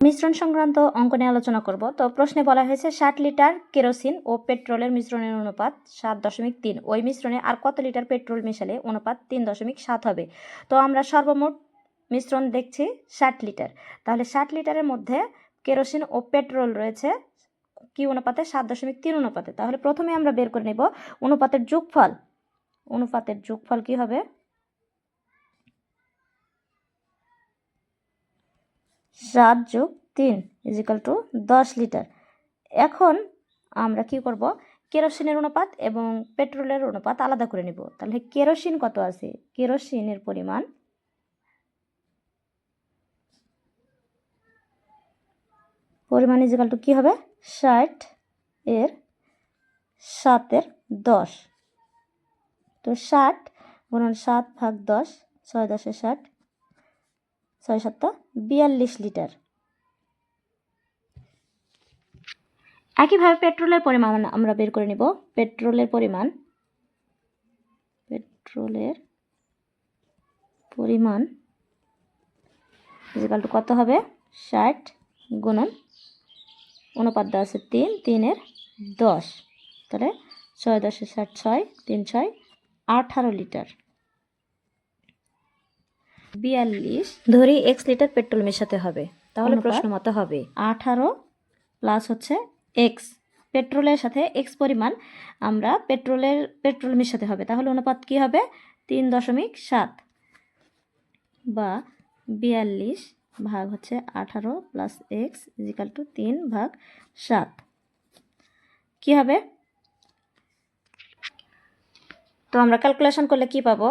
মিশ্রণ সংক্রান্ত অঙ্ক নিয়ে আলোচনা করব। তো প্রশ্নে বলা হয়েছে, ষাট লিটার কেরোসিন ও পেট্রোলের মিশ্রণের অনুপাত সাত দশমিক তিন। ওই মিশ্রণে আর কত লিটার পেট্রোল মেশালে অনুপাত তিন দশমিক সাত হবে? তো আমরা সর্বমোট মিশ্রণ দেখছি ষাট লিটার। তাহলে ষাট লিটারের মধ্যে কেরোসিন ও পেট্রোল রয়েছে কি অনুপাতে? সাত দশমিক তিন অনুপাতে। তাহলে প্রথমে আমরা বের করে নেব। অনুপাতের যোগফল। অনুপাতের যোগফল কি হবে? সাত যোগ তিন ইজিক্যাল টু দশ লিটার এখন আমরা কি করব? কেরোসিনের অনুপাত এবং পেট্রোলের অনুপাত আলাদা করে নিব। তাহলে কেরোসিন কত আছে? কেরোসিনের পরিমাণ পরিমাণ ইজিক্যাল টু কী হবে? ষাট এর সাতের দশ। তো ষাট গুণন সাত ভাগ দশ, ছয় দশে ষাট। ছয় সাতটা বিয়াল্লিশ লিটার। একইভাবে পেট্রোলের পরিমাণ আমরা বের করে নিব। পেট্রোলের পরিমাণ পেট্রোলের পরিমাণ ইজিকাল টু কত হবে? ষাট গুণন অনুপাত দেওয়া আছে তিন, তিনের দশ। তাহলে ছয় দশে ষাট, ছয়, তিন, ছয়, আঠারো লিটার। বিয়াল্লিশ। ধরি এক্স লিটার পেট্রোল মেশাতে হবে। তাহলে প্রশ্ন মতো হবে। আঠারো প্লাস হচ্ছে এক্স পেট্রোলের সাথে এক্স পরিমাণ আমরা পেট্রোলের পেট্রোল মেশাতে হবে। তাহলে অনুপাত কি হবে? তিন দশমিক সাত। বা বিয়াল্লিশ ভাগ হচ্ছে আঠারো প্লাস এক্স ইজিক্যাল টু তিন ভাগ সাত। কি হবে? তো আমরা ক্যালকুলেশন করলে কি পাবো?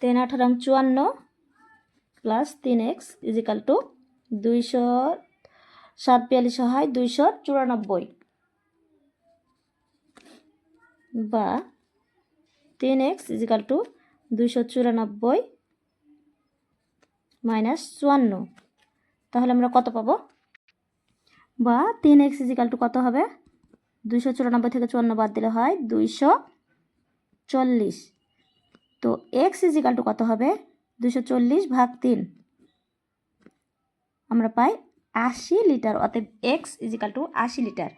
তিন আঠারো চুয়ান্ন প্লাস তিন এক্স ইজিক্যাল টু দুইশো সাত বিয়াল্লিশ হয় দুইশো চুরানব্বই। বা তিন এক্স ইজিক্যাল টু দুইশো চুরানব্বই মাইনাস চুয়ান্ন। তাহলে আমরা কত পাবো? বা তিন এক্স ইজিক্যাল টু কত হবে? দুইশো চুরানব্বই থেকে চুয়ান্ন বাদ দিলে হয় দুইশো চল্লিশ। তো এক্স ইজিক্যাল টু কত হবে? দুশো চল্লিশ ভাগ তিন। আমরা পাই আশি লিটার অতএব এক্স ইজিক্যাল টু আশি লিটার।